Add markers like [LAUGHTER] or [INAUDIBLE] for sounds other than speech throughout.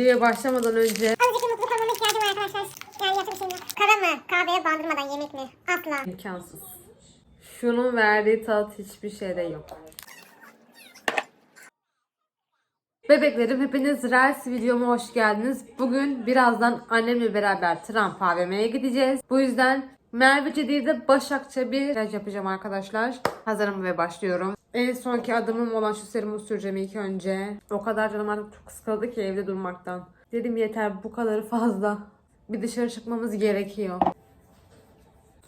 videoya başlamadan önce Azıcık mutluluk hormonu ihtiyacım var arkadaşlar. Yani yapacak bir şeyim yok. Kahve mi? Kahveye bandırmadan yemek mi? Asla. imkansız. Şunun verdiği tat hiçbir şeyde yok. Bebeklerim hepiniz Reels videoma hoş geldiniz. Bugün birazdan annemle beraber Trump AVM'ye gideceğiz. Bu yüzden Mervece değil de Başakça bir ilaç yapacağım arkadaşlar. Hazırım ve başlıyorum. En sonki adımım olan şu serumu süreceğim ilk önce. O kadar canım artık çok sıkıldı ki evde durmaktan. Dedim yeter bu kadarı fazla. Bir dışarı çıkmamız gerekiyor.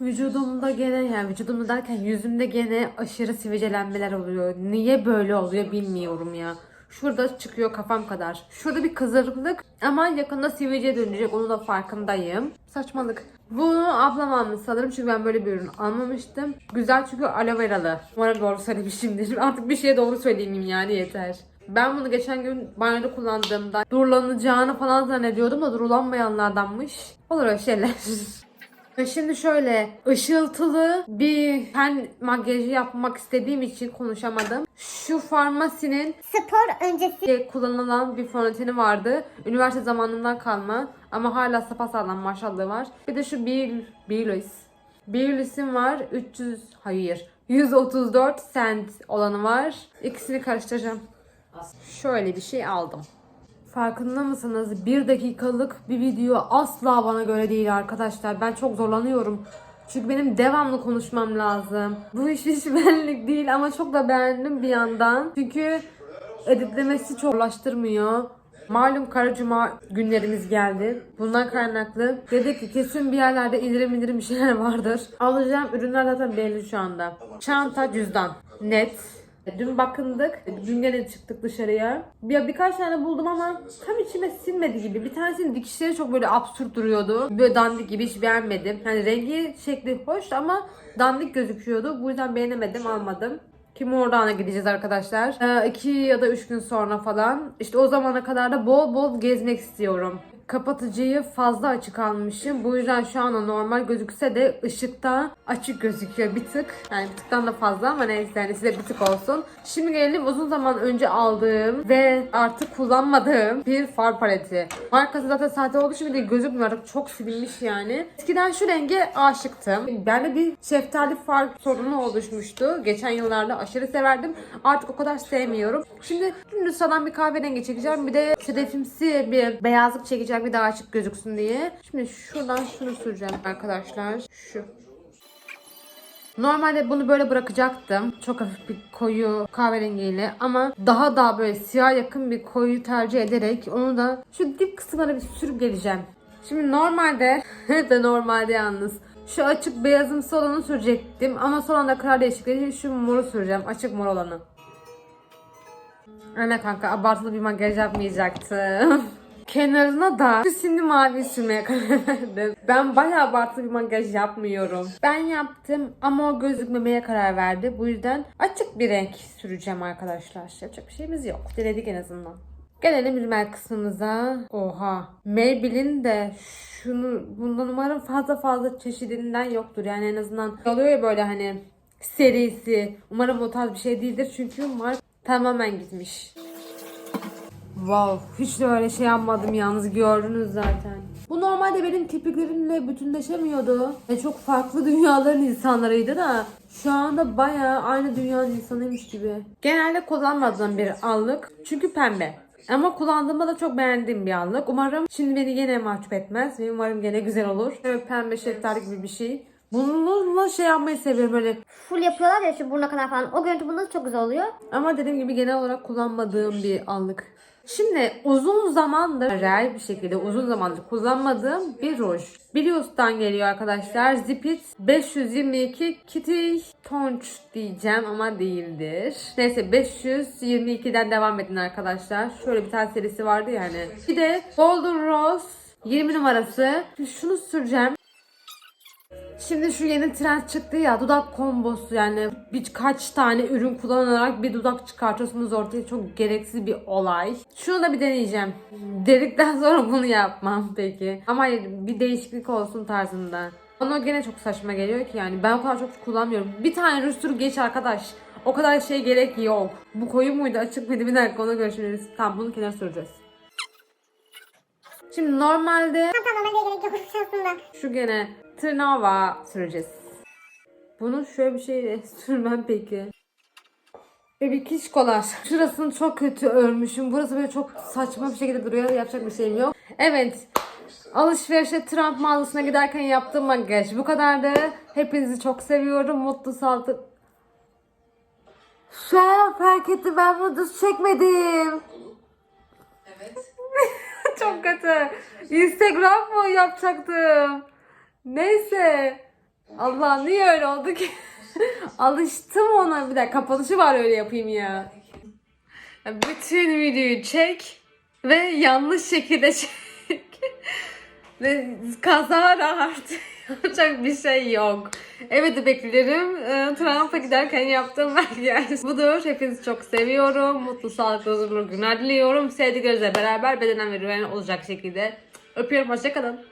Vücudumda gene yani vücudumda derken yüzümde gene aşırı sivilcelenmeler oluyor. Niye böyle oluyor bilmiyorum ya. Şurada çıkıyor kafam kadar. Şurada bir kızarıklık ama yakında sivilce dönecek onu da farkındayım. Saçmalık. Bunu ablam almış sanırım çünkü ben böyle bir ürün almamıştım. Güzel çünkü aloe veralı. Umarım doğru söylemişimdir. [LAUGHS] Artık bir şeye doğru söyleyeyim yani yeter. Ben bunu geçen gün banyoda kullandığımda durulanacağını falan zannediyordum da durulanmayanlardanmış. Olur öyle şeyler. [LAUGHS] Şimdi şöyle ışıltılı bir ten makyajı yapmak istediğim için konuşamadım. Şu farmasinin Spor öncesi. kullanılan bir fondöteni vardı. Üniversite zamanından kalma ama hala sapasağlam maşallah var. Bir de şu bir Biolis. Biolis'in var 300 hayır 134 cent olanı var. İkisini karıştıracağım. Şöyle bir şey aldım. Farkında mısınız? Bir dakikalık bir video asla bana göre değil arkadaşlar. Ben çok zorlanıyorum. Çünkü benim devamlı konuşmam lazım. Bu iş hiç [LAUGHS] benlik değil ama çok da beğendim bir yandan. Çünkü editlemesi çok ulaştırmıyor. Malum kara cuma günlerimiz geldi. Bundan kaynaklı dedik ki kesin bir yerlerde indirim indirim bir şeyler vardır. Alacağım ürünler zaten belli şu anda. Çanta, cüzdan. Net. Dün bakındık. Dün gene çıktık dışarıya. Bir, birkaç tane buldum ama tam içime sinmedi gibi. Bir tanesinin dikişleri çok böyle absürt duruyordu. Böyle dandik gibi hiç beğenmedim. Yani rengi şekli hoş ama dandik gözüküyordu. Bu yüzden beğenemedim almadım. Kim oradan'a gideceğiz arkadaşlar. 2 ya da 3 gün sonra falan. İşte o zamana kadar da bol bol gezmek istiyorum. Kapatıcıyı fazla açık almışım. Bu yüzden şu anda normal gözükse de ışıkta açık gözüküyor bir tık. Yani bir tıktan da fazla ama neyse yani size bir tık olsun. Şimdi gelelim uzun zaman önce aldığım ve artık kullanmadığım bir far paleti. Markası zaten sahte olduğu için bir de gözükmüyor artık çok silinmiş yani. Eskiden şu renge aşıktım. Bende bir şeftali far sorunu oluşmuştu. Geçen yıllarda aşırı severdim. Artık o kadar sevmiyorum. Şimdi dümdüz sadan bir kahverengi çekeceğim. Bir de sedefimsi bir beyazlık çekeceğim bir daha açık gözüksün diye. Şimdi şuradan şunu süreceğim arkadaşlar. Şu. Normalde bunu böyle bırakacaktım. Çok hafif bir koyu kahverengiyle ama daha daha böyle siyah yakın bir koyu tercih ederek onu da şu dip kısımlara bir sürüp geleceğim. Şimdi normalde [LAUGHS] de normalde yalnız şu açık beyazımsı olanı sürecektim ama son anda karar değişikliği şu moru süreceğim. Açık mor olanı. Aynen kanka abartılı bir makyaj yapmayacaktım. [LAUGHS] Kenarına da şimdi mavi sürmeye karar verdim. Ben bayağı abartılı bir makyaj yapmıyorum. Ben yaptım ama o gözükmemeye karar verdi. Bu yüzden açık bir renk süreceğim arkadaşlar. Yapacak bir şeyimiz yok. Denedik en azından. Gelelim rimel kısmımıza. Oha. Maybelline de şunu bundan umarım fazla fazla çeşidinden yoktur. Yani en azından oluyor ya böyle hani serisi. Umarım o tarz bir şey değildir. Çünkü mark tamamen gitmiş. Wow, hiç de öyle şey yapmadım yalnız gördünüz zaten. Bu normalde benim tipiklerimle bütünleşemiyordu. Ve çok farklı [LAUGHS] dünyaların insanlarıydı da şu anda bayağı aynı dünyanın insanıymış gibi. Genelde kullanmadığım bir allık çünkü pembe. Ama kullandığımda da çok beğendiğim bir allık. Umarım şimdi beni gene mahcup etmez ve umarım gene güzel olur. Böyle pembe şeftali gibi bir şey. Bununla şey yapmayı seviyorum böyle. Full yapıyorlar ya şu buruna kadar falan. O görüntü bunda çok güzel oluyor. Ama dediğim gibi genel olarak kullanmadığım bir allık. Şimdi uzun zamandır real bir şekilde uzun zamandır kullanmadığım bir ruj. Bilios'tan geliyor arkadaşlar. Zipit 522 Kitty Tonch diyeceğim ama değildir. Neyse 522'den devam edin arkadaşlar. Şöyle bir tane serisi vardı yani. Bir de Golden Rose 20 numarası. Şunu süreceğim. Şimdi şu yeni trend çıktı ya dudak kombosu yani birkaç tane ürün kullanarak bir dudak çıkartıyorsunuz ortaya çok gereksiz bir olay. Şunu da bir deneyeceğim. Dedikten [LAUGHS] sonra bunu yapmam peki. Ama hayır bir değişiklik olsun tarzında. Bana gene çok saçma geliyor ki yani ben o kadar çok kullanmıyorum. Bir tane rüstür geç arkadaş. O kadar şey gerek yok. Bu koyu muydu açık mıydı bir dakika ona görüşürüz. Tamam bunu kenara süreceğiz. Şimdi normalde Tamam tamam gerek yok aslında. şu gene tırnağa süreceğiz. Bunu şöyle bir şeyle [LAUGHS] sürmem peki. Bebek kişkolar. Şurasını çok kötü örmüşüm. Burası böyle çok saçma bir şekilde duruyor. Yapacak bir şeyim yok. Evet. Alışverişe Trump mağazasına giderken yaptığım makyaj bu kadardı. Hepinizi çok seviyorum. Mutlu sağlıklı. Şu an fark etti ben bunu düz çekmedim. Evet. [LAUGHS] çok kötü. Instagram mı yapacaktım? Neyse. Allah niye öyle oldu ki? [LAUGHS] Alıştım ona. Bir dakika kapanışı var öyle yapayım ya. Bütün videoyu çek ve yanlış şekilde çek. ve kazara artık [LAUGHS] yapacak bir şey yok. Evet beklerim. Ee, Trump'a giderken yaptığım [LAUGHS] makyaj budur. Hepinizi çok seviyorum. Mutlu, sağlıklı, huzurlu günler diliyorum. Sevdiklerinizle beraber bedenen ve olacak şekilde. Öpüyorum. Hoşçakalın.